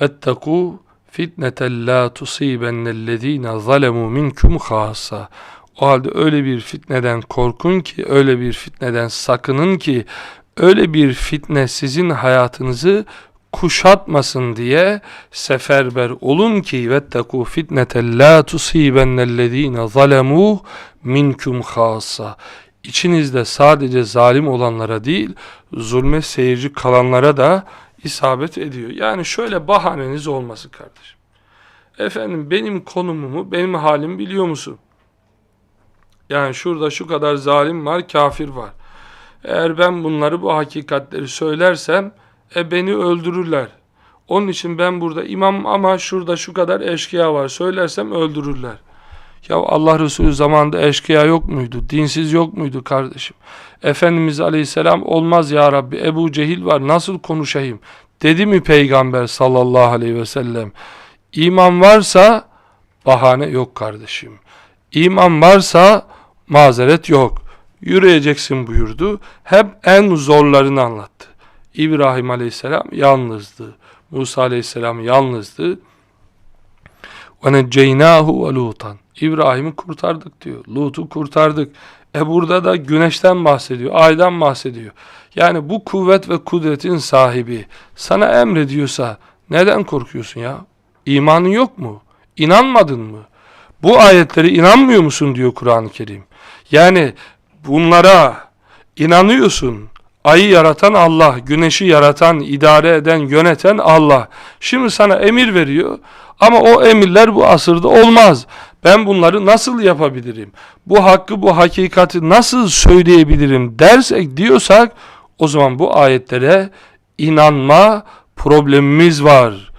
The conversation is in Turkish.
Vettekû fitneten la tusibennellezîne zalemû minkum khâsa. O halde öyle bir fitneden korkun ki, öyle bir fitneden sakının ki, öyle bir fitne sizin hayatınızı kuşatmasın diye seferber olun ki vettekû fitneten la tusibennellezîne zalemû minkum khâsa. İçinizde sadece zalim olanlara değil, zulme seyirci kalanlara da isabet ediyor. Yani şöyle bahaneniz olması kardeşim. Efendim benim konumumu, benim halimi biliyor musun? Yani şurada şu kadar zalim var, kafir var. Eğer ben bunları bu hakikatleri söylersem e beni öldürürler. Onun için ben burada imam ama şurada şu kadar eşkıya var söylersem öldürürler. Ya Allah Resulü zamanında eşkıya yok muydu? Dinsiz yok muydu kardeşim? Efendimiz Aleyhisselam olmaz ya Rabbi Ebu Cehil var nasıl konuşayım? Dedi mi Peygamber sallallahu aleyhi ve sellem? İman varsa bahane yok kardeşim. İman varsa mazeret yok. Yürüyeceksin buyurdu. Hep en zorlarını anlattı. İbrahim aleyhisselam yalnızdı. Musa aleyhisselam yalnızdı. Ve necceynâhu ve Lutan. İbrahim'i kurtardık diyor. Lut'u kurtardık. E burada da güneşten bahsediyor, aydan bahsediyor. Yani bu kuvvet ve kudretin sahibi sana emrediyorsa neden korkuyorsun ya? İmanın yok mu? İnanmadın mı? Bu ayetlere inanmıyor musun diyor Kur'an-ı Kerim. Yani bunlara inanıyorsun Ayı yaratan Allah, güneşi yaratan, idare eden, yöneten Allah. Şimdi sana emir veriyor ama o emirler bu asırda olmaz. Ben bunları nasıl yapabilirim? Bu hakkı, bu hakikati nasıl söyleyebilirim dersek diyorsak o zaman bu ayetlere inanma problemimiz var.